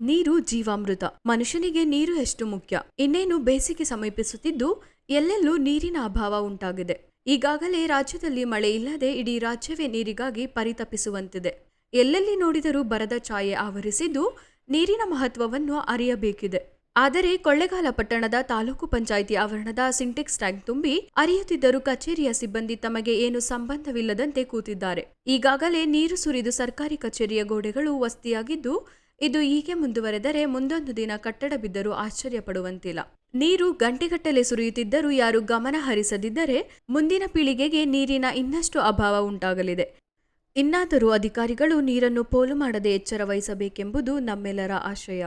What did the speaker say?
ನೀರು ಜೀವಾಮೃತ. ಮನುಷ್ಯನಿಗೆ ನೀರು ಎಷ್ಟು ಮುಖ್ಯ? ಇನ್ನೇನು ಬೇಸಿಗೆ ಸಮೀಪಿಸುತ್ತಿದ್ದು ಎಲ್ಲೆಲ್ಲೂ ನೀರಿನ ಅಭಾವ ಉಂಟಾಗಿದೆ. ಈಗಾಗಲೇ ರಾಜ್ಯದಲ್ಲಿ ಮಳೆ ಇಲ್ಲದೆ ಇಡೀ ರಾಜ್ಯವೇ ನೀರಿಗಾಗಿ ಪರಿತಪಿಸುವಂತಿದೆ. ಎಲ್ಲೆಲ್ಲಿ ನೋಡಿದರೂ ಬರದ ಛಾಯೆ ಆವರಿಸಿದ್ದು ನೀರಿನ ಮಹತ್ವವನ್ನು ಅರಿಯಬೇಕಿದೆ. ಆದರೆ ಕೊಳ್ಳೆಗಾಲ ಪಟ್ಟಣದ ತಾಲೂಕು ಪಂಚಾಯಿತಿ ಆವರಣದ ಸಿಂಟೆಕ್ಸ್ ಟ್ಯಾಂಕ್ ತುಂಬಿ ಅರಿಯುತ್ತಿದ್ದರೂ ಕಚೇರಿಯ ಸಿಬ್ಬಂದಿ ತಮಗೆ ಏನು ಸಂಬಂಧವಿಲ್ಲದಂತೆ ಕೂತಿದ್ದಾರೆ. ಈಗಾಗಲೇ ನೀರು ಸುರಿದು ಸರ್ಕಾರಿ ಕಚೇರಿಯ ಗೋಡೆಗಳು ವಸ್ತಿಯಾಗಿದ್ದು ಇದು ಹೀಗೆ ಮುಂದುವರೆದರೆ ಮುಂದೊಂದು ದಿನ ಕಟ್ಟಡ ಬಿದ್ದರೂ ಆಶ್ಚರ್ಯ ಪಡುವಂತಿಲ್ಲ ನೀರು ಗಂಟೆಗಟ್ಟಲೆ ಸುರಿಯುತ್ತಿದ್ದರೂ ಯಾರು ಗಮನ ಹರಿಸದಿದ್ದರೆ ಮುಂದಿನ ಪೀಳಿಗೆಗೆ ನೀರಿನ ಇನ್ನಷ್ಟು ಅಭಾವ ಉಂಟಾಗಲಿದೆ. ಇನ್ನಾದರೂ ಅಧಿಕಾರಿಗಳು ನೀರನ್ನು ಪೋಲು ಮಾಡದೆ ಎಚ್ಚರ ವಹಿಸಬೇಕೆಂಬುದು ನಮ್ಮೆಲ್ಲರ ಆಶಯ.